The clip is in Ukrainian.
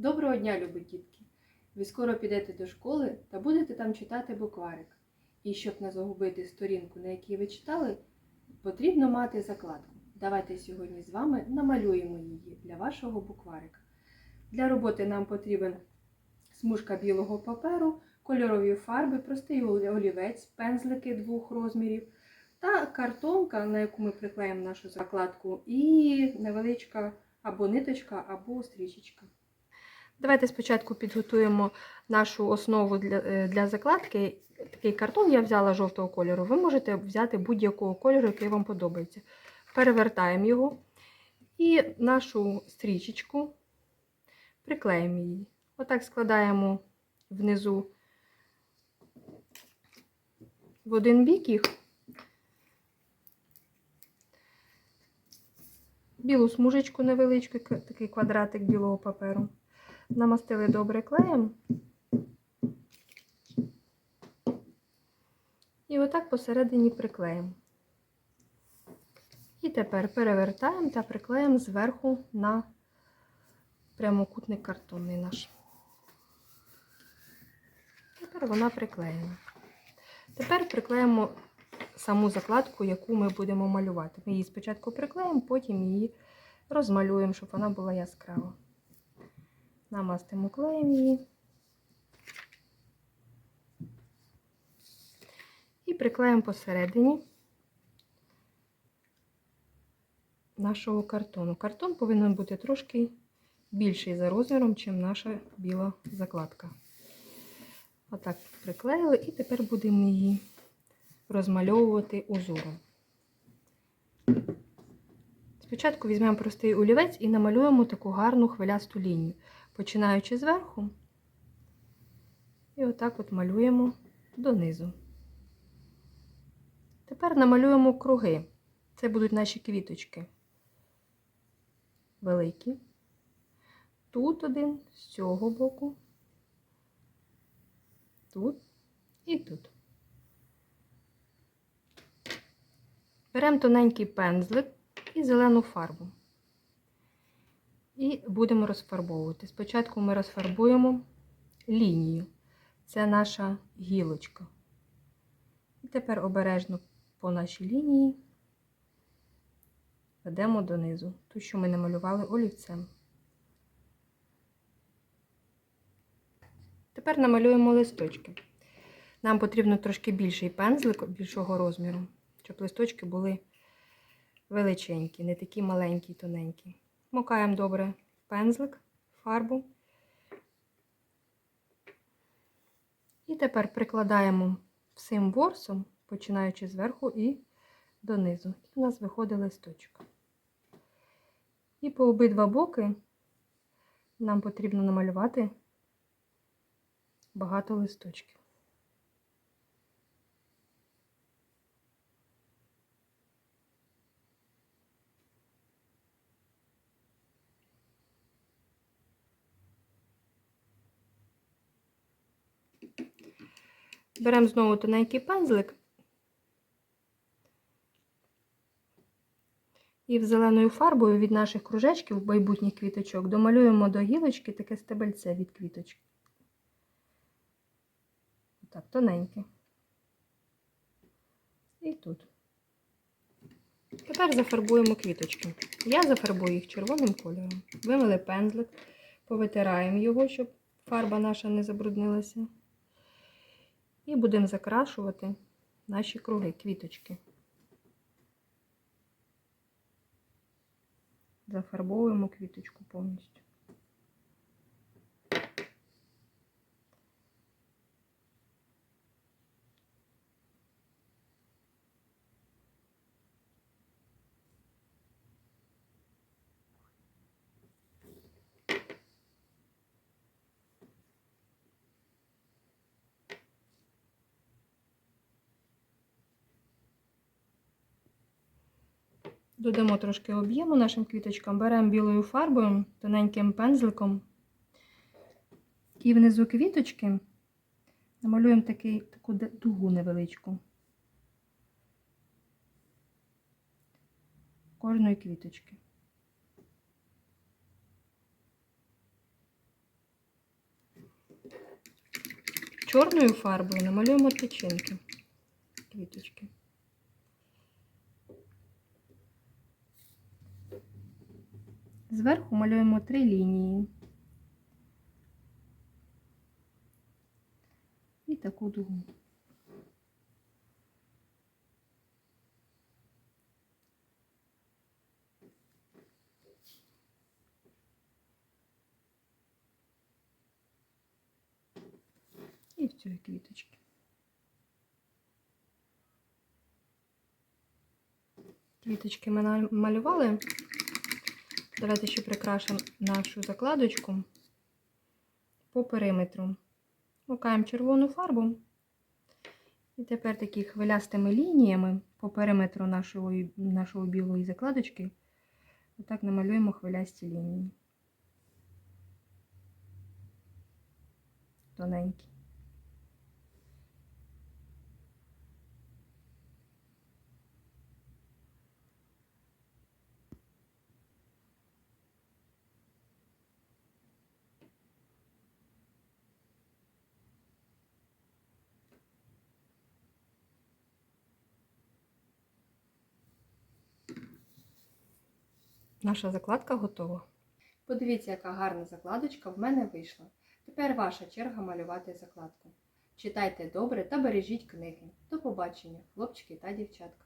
Доброго дня, любі дітки! Ви скоро підете до школи та будете там читати букварик. І щоб не загубити сторінку, на якій ви читали, потрібно мати закладку. Давайте сьогодні з вами намалюємо її для вашого букварика. Для роботи нам потрібен смужка білого паперу, кольорові фарби, простий олівець, пензлики двох розмірів та картонка, на яку ми приклеїмо нашу закладку, і невеличка або ниточка, або стрічечка. Давайте спочатку підготуємо нашу основу для, е, для закладки. Такий картон я взяла жовтого кольору. Ви можете взяти будь-якого кольору, який вам подобається. Перевертаємо його і нашу стрічечку приклеїмо її. Отак складаємо внизу в один бік їх. Білу смужечку невеличку, такий квадратик білого паперу. Намастили добре клеєм. І отак посередині приклеїмо. І тепер перевертаємо та приклеїмо зверху на прямокутник картонний наш. Тепер вона приклеєна. Тепер приклеїмо саму закладку, яку ми будемо малювати. Ми її спочатку приклеїмо, потім її розмалюємо, щоб вона була яскрава. Намастимо клеєм її. І приклеїмо посередині нашого картону. Картон повинен бути трошки більший за розміром, ніж наша біла закладка. Отак приклеїли, і тепер будемо її розмальовувати узором. Спочатку візьмемо простий олівець і намалюємо таку гарну хвилясту лінію, починаючи зверху, і отак от малюємо донизу. Тепер намалюємо круги. Це будуть наші квіточки. Великі. Тут один, з цього боку, тут і тут. Беремо тоненький пензлик і зелену фарбу. І будемо розфарбовувати. Спочатку ми розфарбуємо лінію. Це наша гілочка. І тепер обережно по нашій лінії ведемо донизу, ту, що ми намалювали олівцем. Тепер намалюємо листочки. Нам потрібно трошки більший пензлик більшого розміру, щоб листочки були величенькі, не такі маленькі, тоненькі. Мокаємо добре пензлик, фарбу. І тепер прикладаємо всім ворсом, починаючи зверху і донизу. І у нас виходить листочок. І по обидва боки нам потрібно намалювати багато листочків. Беремо знову тоненький пензлик і в зеленою фарбою від наших кружечків майбутніх квіточок домалюємо до гілочки таке стебельце від квіточки. Так, тоненьке. І тут. Тепер зафарбуємо квіточки. Я зафарбую їх червоним кольором. Вимили пензлик, повитираємо його, щоб фарба наша не забруднилася. І будемо закрашувати наші круги, квіточки. Зафарбовуємо квіточку повністю. Додамо трошки об'єму нашим квіточкам, беремо білою фарбою, тоненьким пензликом. І внизу квіточки намалюємо такий, таку дугу невеличку кожної квіточки. Чорною фарбою намалюємо тичинки квіточки. Зверху малюємо три лінії. І таку дугу. І в цій квіточки. Квіточки ми намалювали. Давайте ще прикрашимо нашу закладочку по периметру. Макаємо червону фарбу. І тепер такі хвилястими лініями по периметру нашої, нашої білої закладочки. Отак намалюємо хвилясті лінії. Тоненькі. Наша закладка готова. Подивіться, яка гарна закладочка в мене вийшла. Тепер ваша черга малювати закладку. Читайте добре та бережіть книги. До побачення, хлопчики та дівчатка.